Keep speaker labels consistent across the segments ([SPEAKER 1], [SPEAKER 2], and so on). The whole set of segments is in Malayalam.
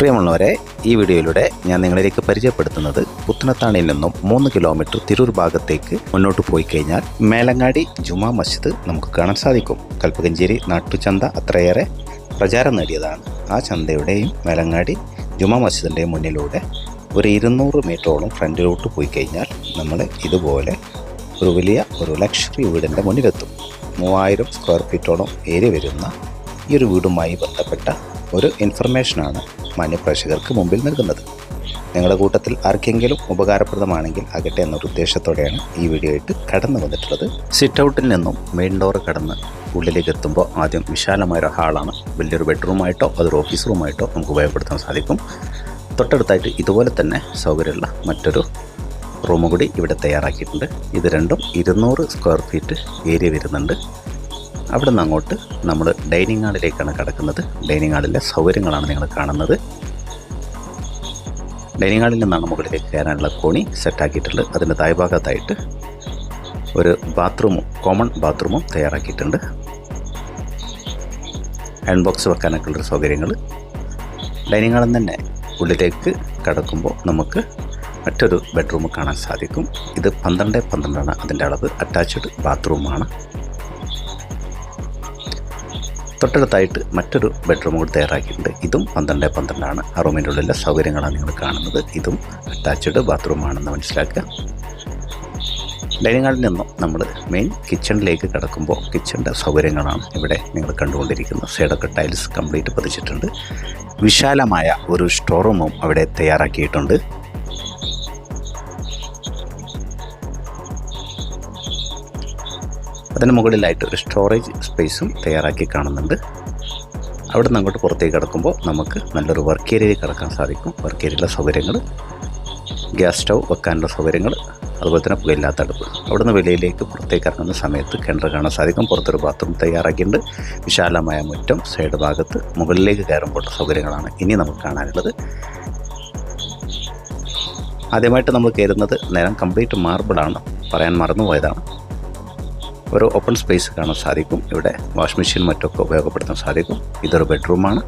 [SPEAKER 1] പ്രിയമുള്ളവരെ ഈ വീഡിയോയിലൂടെ ഞാൻ നിങ്ങളിലേക്ക് പരിചയപ്പെടുത്തുന്നത് പുത്തനത്താണിയിൽ നിന്നും മൂന്ന് കിലോമീറ്റർ തിരൂർ ഭാഗത്തേക്ക് മുന്നോട്ട് പോയി കഴിഞ്ഞാൽ മേലങ്ങാടി ജുമാ മസ്ജിദ് നമുക്ക് കാണാൻ സാധിക്കും. കൽപ്പകഞ്ചേരി നാട്ടുചന്ത അത്രയേറെ പ്രചാരം നേടിയതാണ്. ആ ചന്തയുടെയും മേലങ്ങാടി ജുമാ മസ്ജിദിന്റെയും മുന്നിലൂടെ ഒരു ഇരുന്നൂറ് മീറ്ററോളം ഫ്രണ്ടിലോട്ട് പോയി കഴിഞ്ഞാൽ നമ്മൾ ഇതുപോലെ ഒരു വലിയ ഒരു ലക്ഷറി വീടിന്റെ മുന്നിലെത്തും. മൂവായിരം സ്ക്വയർ ഫീറ്റോളം ഏരിയ വരുന്ന ഈ ഒരു വീടുമായി ബന്ധപ്പെട്ട ഒരു ഇൻഫർമേഷനാണ് മാന്യപ്രേക്ഷകർക്ക് മുമ്പിൽ നൽകുന്നത്. നിങ്ങളുടെ കൂട്ടത്തിൽ ആർക്കെങ്കിലും ഉപകാരപ്രദമാണെങ്കിൽ ആകട്ടെ എന്നൊരു ഉദ്ദേശത്തോടെയാണ് ഈ വീഡിയോ ആയിട്ട് കടന്നു വന്നിട്ടുള്ളത്. സിറ്റ് ഔട്ടിൽ നിന്നും മെയിൻ ഡോർ കടന്ന് ഉള്ളിലേക്ക് എത്തുമ്പോൾ ആദ്യം വിശാലമായൊരു ഹാളാണ് വലിയൊരു ബെഡ്റൂമായിട്ടോ അതൊരു ഓഫീസ് റൂമായിട്ടോ നമുക്ക് ഉപയോഗപ്പെടുത്താൻ സാധിക്കും. തൊട്ടടുത്തായിട്ട് ഇതുപോലെ തന്നെ സൗകര്യമുള്ള മറ്റൊരു റൂം കൂടി ഇവിടെ തയ്യാറാക്കിയിട്ടുണ്ട്. ഇത് രണ്ടും ഇരുന്നൂറ് സ്ക്വയർ ഫീറ്റ് ഏരിയ വരുന്നുണ്ട്. അവിടെ നിന്ന് അങ്ങോട്ട് നമ്മൾ ഡൈനിങ് ഹാളിലേക്കാണ് കിടക്കുന്നത്. ഡൈനിങ് ഹാളിലെ സൗകര്യങ്ങളാണ് നിങ്ങൾ കാണുന്നത്. ഡൈനിങ് ഹാളിൽ നിന്നാണ് മുകളിലേക്ക് കയറാനുള്ള കോണി സെറ്റാക്കിയിട്ടുള്ളത് അതിന്റെ താഴ്ഭാഗത്തായിട്ട് ഒരു ബാത്റൂമും കോമൺ ബാത്റൂമും തയ്യാറാക്കിയിട്ടുണ്ട്. ഹാൻഡ് ബോക്സ് വെക്കാനൊക്കെ ഉള്ള സൗകര്യങ്ങൾ ഡൈനിങ് ഹാളിൽ തന്നെ ഉള്ളിലേക്ക് കടക്കുമ്പോൾ നമുക്ക് മറ്റൊരു ബെഡ്റൂം കാണാൻ സാധിക്കും. ഇത് പന്ത്രണ്ട് പന്ത്രണ്ടാണ്. അതിന്റെ അളവ് അറ്റാച്ച്ഡ് ബാത്റൂമാണ് തൊട്ടടുത്തായിട്ട് മറ്റൊരു ബെഡ്റൂം കൂടി തയ്യാറാക്കിയിട്ടുണ്ട്. ഇതും പന്ത്രണ്ട് പന്ത്രണ്ടാണ്. ആ റൂമിന്റെ ഉള്ളിലെ സൗകര്യങ്ങളാണ് നിങ്ങൾ കാണുന്നത്. ഇതും അറ്റാച്ച്ഡ് ബാത്റൂമാണെന്ന് മനസ്സിലാക്കുക. ഡൈനിങ് ഹാളിൽ നിന്നും നമ്മൾ മെയിൻ കിച്ചണിലേക്ക് കിടക്കുമ്പോൾ കിച്ചണിന്റെ സൗകര്യങ്ങളാണ് ഇവിടെ നിങ്ങൾ കണ്ടുകൊണ്ടിരിക്കുന്നത്. സൈഡൊക്കെ ടൈൽസ് കംപ്ലീറ്റ് പതിച്ചിട്ടുണ്ട്. വിശാലമായ ഒരു സ്റ്റോർ റൂമും അവിടെ തയ്യാറാക്കിയിട്ടുണ്ട്. അതിന് മുകളിലായിട്ട് ഒരു സ്റ്റോറേജ് സ്പേസും തയ്യാറാക്കി കാണുന്നുണ്ട്. അവിടെ നിന്ന് അങ്ങോട്ട് പുറത്തേക്ക് കിടക്കുമ്പോൾ നമുക്ക് നല്ലൊരു വർക്ക് ഏരിയയിൽ കിടക്കാൻ സാധിക്കും. വർക്ക് ഏരിയയിലെ സൗകര്യങ്ങൾ ഗ്യാസ് സ്റ്റൗ വെക്കാനുള്ള സൗകര്യങ്ങൾ അതുപോലെ തന്നെ പുകയില്ലാത്ത അടുപ്പ്. അവിടെ നിന്ന് വെളിയിലേക്ക് പുറത്തേക്ക് ഇറങ്ങുന്ന സമയത്ത് കിണർ കാണാൻ സാധിക്കും. പുറത്തൊരു ബാത്റൂം തയ്യാറാക്കിയിട്ടുണ്ട്. വിശാലമായ മുറ്റം സൈഡ് ഭാഗത്ത് മുകളിലേക്ക് കയറുമ്പോൾ സൗകര്യങ്ങളാണ് ഇനി നമുക്ക് കാണാനുള്ളത്. ആദ്യമായിട്ട് നമ്മൾ കയറുന്നത് നേരം കംപ്ലീറ്റ് മാർബിളാണ് പറയാൻ മറന്നുപോയതാണ്. ഒരു ഓപ്പൺ സ്പേസ് കാണാൻ സാധിക്കും. ഇവിടെ വാഷ് മെഷീൻ മറ്റൊക്കെ ഉപയോഗപ്പെടുത്താൻ സാധിക്കും. ഇതൊരു ബെഡ്റൂമാണ്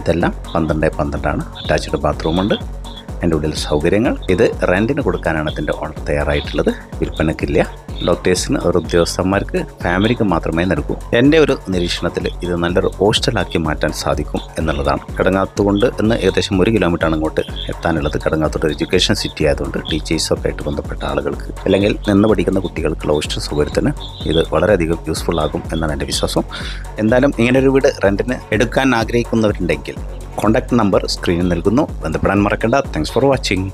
[SPEAKER 1] ഇതെല്ലാം പന്ത്രണ്ട് പന്ത്രണ്ടാണ്. അറ്റാച്ച്ഡ് ബാത്റൂമുണ്ട് അതിന്റെ ഉള്ളിൽ സൗകര്യങ്ങൾ. ഇത് റെന്റിന് കൊടുക്കാനാണ് ഇതിന്റെ ഓണർ തയ്യാറായിട്ടുള്ളത്. വിൽപ്പനക്കില്ല. ഡോക്ടേഴ്സിന് ഒരു ഉദ്യോഗസ്ഥന്മാർക്ക് ഫാമിലിക്ക് മാത്രമേ നൽകൂ. എന്റെ ഒരു നിരീക്ഷണത്തിൽ ഇത് നല്ലൊരു ഹോസ്റ്റലാക്കി മാറ്റാൻ സാധിക്കും എന്നുള്ളതാണ്. കടങ്ങാത്തുകൊണ്ട് ഇന്ന് ഏകദേശം ഒരു കിലോമീറ്റർ അങ്ങോട്ട് എത്താനുള്ളത്. കടങ്ങാത്തോട് എഡ്യൂക്കേഷൻ സിറ്റി ആയതുകൊണ്ട് ടീച്ചേഴ്സൊക്കെ ആയിട്ട് ബന്ധപ്പെട്ട ആളുകൾക്ക് അല്ലെങ്കിൽ നിന്ന് പഠിക്കുന്ന കുട്ടികൾക്കുള്ള ഹോസ്റ്റൽ സൗകര്യത്തിന് ഇത് വളരെയധികം യൂസ്ഫുൾ ആകും എന്നാണ് എന്റെ വിശ്വാസം. എന്തായാലും ഇങ്ങനൊരു വീട് റെന്റിന് എടുക്കാൻ ആഗ്രഹിക്കുന്നവരുണ്ടെങ്കിൽ കോൺടാക്ട് നമ്പർ സ്ക്രീനിൽ നൽകുന്നു. ബന്ധപ്പെടാൻ മറക്കണ്ട. Thanks for watching